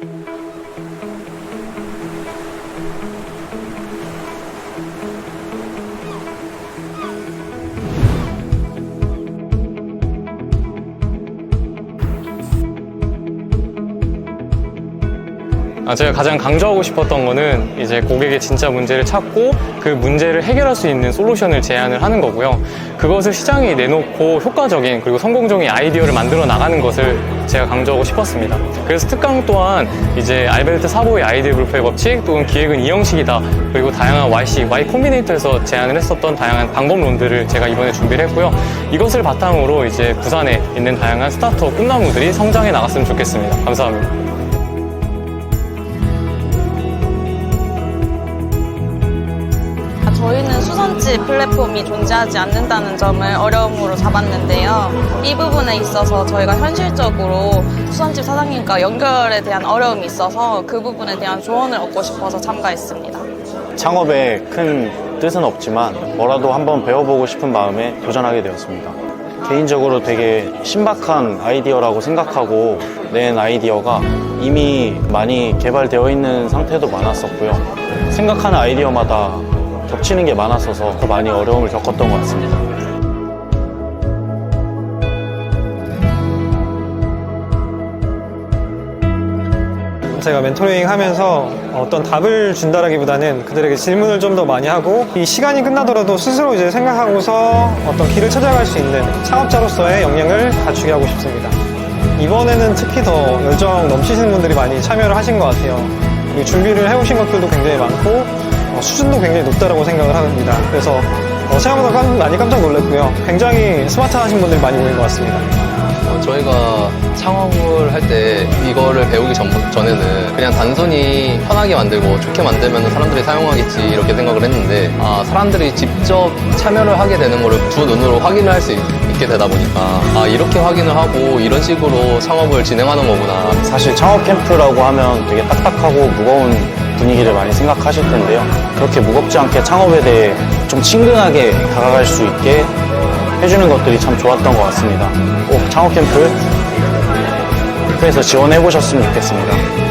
Thank you. 아, 제가 가장 강조하고 싶었던 거는 이제 고객의 진짜 문제를 찾고 그 문제를 해결할 수 있는 솔루션을 제안을 하는 거고요. 그것을 시장에 내놓고 효과적인 그리고 성공적인 아이디어를 만들어 나가는 것을 제가 강조하고 싶었습니다. 그래서 특강 또한 이제 알베르트 사보의 아이디어 불표의 법칙 또는 기획은 이 형식이다 그리고 다양한 YC, Y 콤비네이터에서 제안을 했었던 다양한 방법론들을 제가 이번에 준비를 했고요. 이것을 바탕으로 이제 부산에 있는 다양한 스타트업 꿈나무들이 성장해 나갔으면 좋겠습니다. 감사합니다. 저희는 수선지 플랫폼이 존재하지 않는다는 점을 어려움으로 잡았는데요. 이 부분에 있어서 저희가 현실적으로 수선집 사장님과 연결에 대한 어려움이 있어서 그 부분에 대한 조언을 얻고 싶어서 참가했습니다. 창업에 큰 뜻은 없지만 뭐라도 한번 배워보고 싶은 마음에 도전하게 되었습니다. 개인적으로 되게 신박한 아이디어라고 생각하고 낸 아이디어가 이미 많이 개발되어 있는 상태도 많았었고요. 생각하는 아이디어마다 겹치는 게 많았어서 더 많이 어려움을 겪었던 것 같습니다. 제가 멘토링 하면서 어떤 답을 준다라기보다는 그들에게 질문을 좀 더 많이 하고 이 시간이 끝나더라도 스스로 이제 생각하고서 어떤 길을 찾아갈 수 있는 창업자로서의 역량을 갖추게 하고 싶습니다. 이번에는 특히 더 열정 넘치시는 분들이 많이 참여를 하신 것 같아요. 준비를 해오신 것들도 굉장히 많고 어, 수준도 굉장히 높다라고 생각을 합니다. 그래서 어, 생각보다 깜- 많이 깜짝 놀랐고요. 굉장히 스마트하신 분들이 많이 모인 것 같습니다. 어, 저희가 창업을 할 때 이거를 배우기 전, 전에는 그냥 단순히 편하게 만들고 좋게 만들면 사람들이 사용하겠지 이렇게 생각을 했는데 아, 사람들이 직접 참여를 하게 되는 거를 두 눈으로 확인을 할 수 있게 되다 보니까 아, 이렇게 확인을 하고 이런 식으로 창업을 진행하는 거구나 사실 창업 캠프라고 하면 되게 딱딱하고 무거운 분위기를 많이 생각하실 텐데요. 그렇게 무겁지 않게 창업에 대해 좀 친근하게 다가갈 수 있게 해주는 것들이 참 좋았던 것 같습니다. 꼭 창업 캠프 캠프에서 지원해 보셨으면 좋겠습니다.